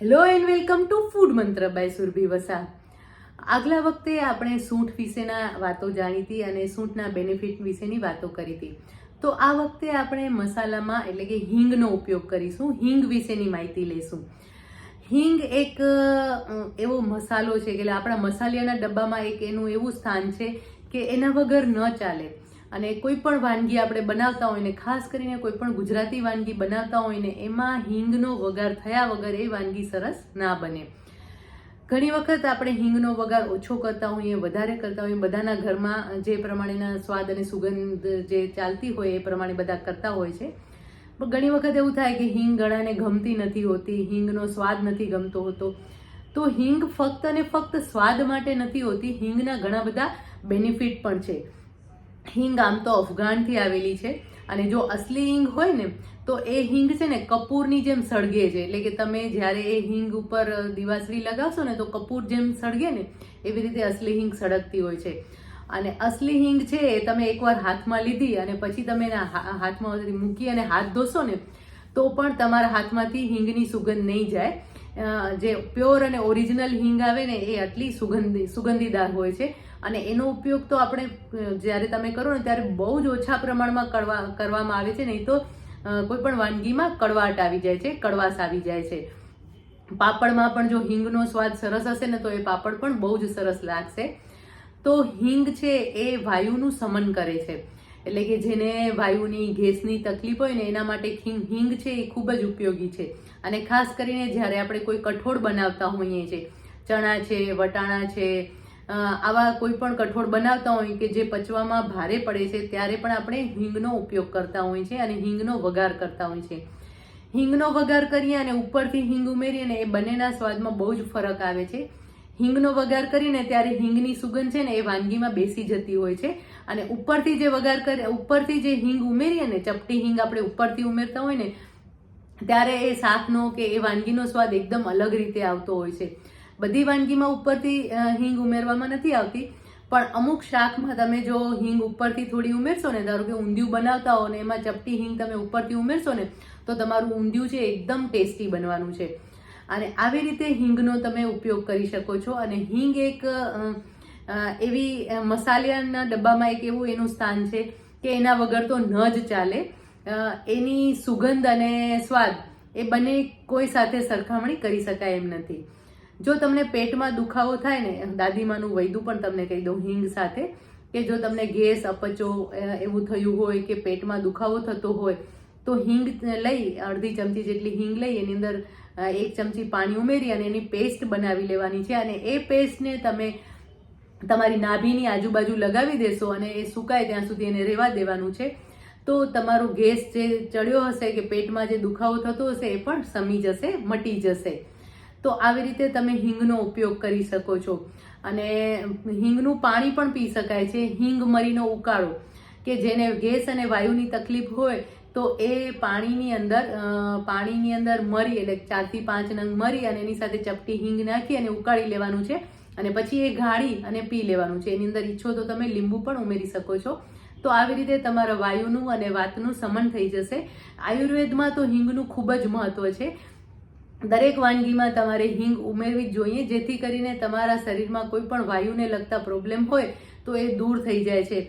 Hello and welcome to Food Mantra by Surabhi Vasa આગલા વખતે આપણે સૂંઠ વિશેના વાતો જાણી હતી અને સૂંઠના બેનિફિટ વિશેની વાતો કરી હતી. તો આ વખતે આપણે મસાલામાં એટલે કે હિંગનો ઉપયોગ કરીશું. હિંગ વિશેની માહિતી લઈશું. હિંગ એક એવો મસાલો છે કે આપણા મસાલિયાના ડબ્બામાં એક એનું એવું સ્થાન છે કે એના વગર ન ચાલે. અને કોઈ પણ વાનગી આપણે બનાવતા હોય ને, ખાસ કરીને કોઈ પણ ગુજરાતી વાનગી બનાવતા હોય ને, એમાં હિંગનો વઘાર થયા વગર એ વાનગી સરસ ના બને. ઘણી વખત આપણે હિંગનો વઘાર ઓછો કરતા હોઈએ, વધારે કરતા હોઈએ, બધાના ઘરમાં જે પ્રમાણેના સ્વાદ અને સુગંધ જે ચાલતી હોય એ પ્રમાણે બધા કરતા હોય છે. પણ ઘણી વખત એવું થાય કે હિંગ ગળાને ગમતી નથી હોતી, હિંગનો સ્વાદ નથી ગમતો હોતો. તો હિંગ ફક્ત અને ફક્ત સ્વાદ માટે નથી હોતી, હિંગના ઘણા બધા બેનિફિટ પણ છે. હિંગ આમ તો અફઘાનથી આવેલી છે. અને જો અસલી હિંગ હોય ને, તો એ હિંગ છે ને કપૂરની જેમ સળગે છે. એટલે કે તમે જ્યારે એ હિંગ ઉપર દિવાસળી લગાવશો ને, તો કપૂર જેમ સળગે ને, એવી રીતે અસલી હિંગ સળગતી હોય છે. અને અસલી હિંગ છે એ તમે એકવાર હાથમાં લીધી અને પછી તમે એના હાથમાં મૂકી અને હાથ ધોશો ને, તો પણ તમારા હાથમાંથી હિંગની સુગંધ નહીં જાય. જે પ્યોર અને ઓરિજિનલ હિંગ આવે ને, એ આટલી સુગંધી, સુગંધીદાર હોય છે. અને એનો ઉપયોગ તો આપણે જ્યારે તમે કરો ને ત્યારે બહુ જ ઓછા પ્રમાણમાં કરવા, કરવામાં આવે છે, નહીં તો કોઈ પણ વાનગીમાં કડવાટ આવી જાય છે, કડવાશ આવી જાય છે. પાપડમાં પણ જો હિંગનો સ્વાદ સરસ હશે ને તો એ પાપડ પણ બહુ જ સરસ લાગશે. તો હિંગ છે એ વાયુનું સમન કરે છે. એટલે કે જેને વાયુની ગેસની તકલીફ હોય ને એના માટે હિંગ હિંગ છે એ ખૂબ જ ઉપયોગી છે. અને ખાસ કરીને જ્યારે આપણે કોઈ કઠોળ બનાવતા હોઈએ છીએ, ચણા છે, વટાણા છે આવા કોઈ પણ કઠોળ બનાવતા હોય કે જે પચવામાં ભારે પડે છે, ત્યારે પણ આપણે હિંગનો ઉપયોગ કરતા હોય છે અને હિંગનો વઘાર કરતા હોય છે. હિંગનો વઘાર કરીએ અને ઉપરથી હિંગ ઉમેરીએ ને એ બંનેના સ્વાદમાં બહુ જ ફરક આવે છે. હિંગનો વઘાર કરીને ત્યારે હિંગની સુગંધ છે ને એ વાનગીમાં બેસી જતી હોય છે. અને ઉપરથી જે વઘાર કરે, ઉપરથી જે હિંગ ઉમેરીએ ને, ચપટી હિંગ આપણે ઉપરથી ઉમેરતા હોય ને, ત્યારે એ શાકનો કે એ વાનગીનો સ્વાદ એકદમ અલગ રીતે આવતો હોય છે. બધી વાનગીમાં ઉપરથી હિંગ ઉમેરવામાં નથી આવતી. પણ અમુક શાકમાં તમે જો હિંગ ઉપરથી થોડી ઉમેરશો ને, ધારો કે ઊંધિયું બનાવતા હો ને, એમાં ચપટી હિંગ તમે ઉપરથી ઉમેરશો ને, તો તમારું ઊંધિયું છે એકદમ ટેસ્ટી બનવાનું છે. અને આવી રીતે હિંગનો તમે ઉપયોગ કરી શકો છો. અને હિંગ એક એવી મસાલાના ડબ્બામાં એક એવું એનું સ્થાન છે કે એના વગર તો ન જ ચાલે. એની સુગંધ અને સ્વાદ એ બંને કોઈ સાથે સરખામણી કરી શકાય એમ નથી. જો તમને પેટમાં દુખાવો થાય ને, દાદીમાનું વૈદું પણ તમને કહી દઉં હિંગ સાથે, કે જો તમને ગેસ અપચો એવું થયું હોય કે પેટમાં દુખાવો થતો હોય, તો હિંગ લઈ, અડધી ચમચી જેટલી હિંગ લઈ, એની અંદર એક ચમચી પાણી ઉમેરી અને એની પેસ્ટ બનાવી લેવાની છે. અને એ પેસ્ટને તમે તમારી નાભીની આજુબાજુ લગાવી દેશો અને એ સુકાય ત્યાં સુધી એને રહેવા દેવાનું છે. તો તમારો ગેસ જે ચડ્યો હશે કે પેટમાં જે દુખાવો થતો હશે, એ પણ સમી જશે, મટી જશે. તો આવી રીતે તમે હિંગનો ઉપયોગ કરી શકો છો. અને હિંગનું પાણી પણ પી શકાય છે. હિંગ મરીનો ઉકાળો. કે જેને ગેસ અને વાયુની તકલીફ હોય, તો એ પાણીની અંદર પાણીની અંદર મરી, એટલે ચારથી પાંચ નંગ મરી અને એની સાથે ચપટી હિંગ નાખી અને ઉકાળી લેવાનું છે. અને પછી એ ગાળી અને પી લેવાનું છે. એની અંદર ઈચ્છો તો તમે લીંબુ પણ ઉમેરી શકો છો. તો આવી રીતે તમારા વાયુનું અને વાતનું સમન થઈ જશે. આયુર્વેદમાં તો હિંગનું ખૂબ જ મહત્વ છે. દરેક વાનગીમાં તમારે હિંગ ઉમેરવી જ જોઈએ. જેથી કરીને તમારા શરીરમાં કોઈ પણ વાયુને લગતા પ્રોબ્લેમ હોય તો એ દૂર થઈ જાય છે.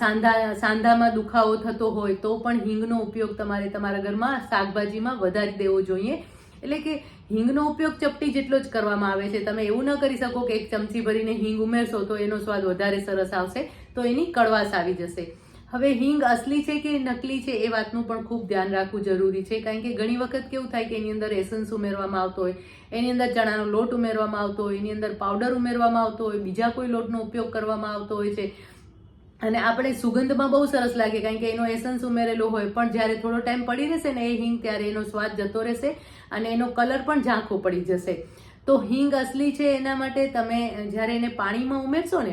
સાંધા, સાંધામાં દુખાવો થતો હોય તો પણ હિંગનો ઉપયોગ તમારે તમારા ઘરમાં શાકભાજીમાં વધારી દેવો જોઈએ. એટલે કે હિંગનો ઉપયોગ ચપટી જેટલો જ કરવામાં આવે છે. તમે એવું ન કરી શકો કે એક ચમચી ભરીને હિંગ ઉમેરશો તો એનો સ્વાદ વધારે સરસ આવશે, તો એની કડવાશ આવી જશે. હવે હિંગ અસલી છે કે નકલી છે એ વાતનું પણ ખૂબ ધ્યાન રાખવું જરૂરી છે, કારણ કે ઘણી વખત કેવું થાય કે એની અંદર એસન્સ ઉમેરવામાં આવતો હોય, એની અંદર ચણાનો લોટ ઉમેરવામાં આવતો હોય, એની અંદર પાવડર ઉમેરવામાં આવતો હોય, બીજા કોઈ લોટનો ઉપયોગ કરવામાં આવતો હોય છે. અને આપણે સુગંધમાં બહુ સરસ લાગે, કારણ કે એનો એસન્સ ઉમેરેલો હોય, પણ જ્યારે થોડો ટાઈમ પડી રહેશે ને એ હિંગ ત્યારે એનો સ્વાદ જતો રહેશે અને એનો કલર પણ ઝાંખો પડી જશે. તો હિંગ અસલી છે એના માટે તમે જ્યારે એને પાણીમાં ઉમેરશો ને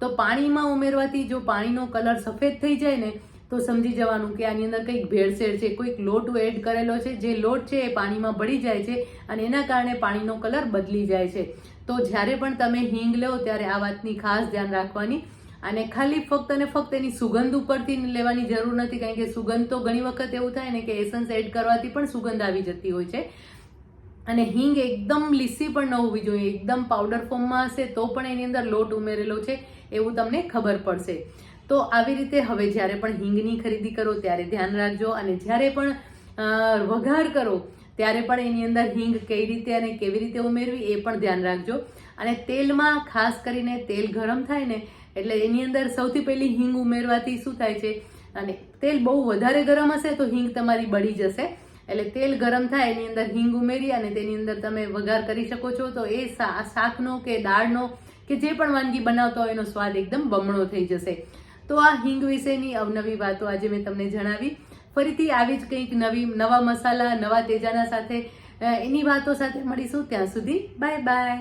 તો પાણીમાં ઉમેરવાથી જો પાણીનો કલર સફેદ થઈ જાય ને, તો સમજી જવાનું કે આની અંદર કંઈક ભેળસેળ છે, કોઈક લોટ એડ કરેલો છે. જે લોટ છે એ પાણીમાં ભળી જાય છે અને એના કારણે પાણીનો કલર બદલી જાય છે. તો જ્યારે પણ તમે હિંગ લો ત્યારે આ વાતની ખાસ ધ્યાન રાખવાની. અને ખાલી ફક્ત અને ફક્ત એની સુગંધ ઉપરથી લેવાની જરૂર નથી, કારણ કે સુગંધ તો ઘણી વખત એવું થાય ને કે એસન્સ એડ કરવાથી પણ સુગંધ આવી જતી હોય છે. અને હિંગ એકદમ લીસી પણ ન હોવી જોઈએ. એકદમ પાવડર ફોર્મમાં હશે તો પણ એની અંદર લોટ ઉમેરેલો છે એવું તમને ખબર પડશે. તો આવી રીતે હવે જ્યારે પણ હિંગની ખરીદી કરો ત્યારે ધ્યાન રાખજો અને જ્યારે પણ વઘાર કરો ત્યારે પણ એની અંદર હિંગ કઈ રીતે અને કેવી રીતે ઉમેરવી એ પણ ધ્યાન રાખજો. અને તેલમાં ખાસ કરીને તેલ ગરમ થાય ને એટલે એની અંદર સૌથી પહેલી હિંગ ઉમેરવાથી શું થાય છે? અને તેલ બહુ વધારે ગરમ હશે તો હિંગ તમારી બળી જશે. એટલે તેલ ગરમ થાય, એની અંદર હિંગ ઉમેરી અને તેની અંદર તમે વઘાર કરી શકો છો. તો એ શાકનો કે દાળનો કે જે પણ વાનગી બનાવતો હોય, એનો સ્વાદ એકદમ બમણો થઈ જશે. તો આ હિંગ વિશેની અવનવી વાતો આજે મેં તમને જણાવી. ફરીથી આવી જ કંઈક નવી, નવા મસાલા, નવા તેજાના સાથે એની વાતો સાથે મળીશું. ત્યાં સુધી બાય બાય.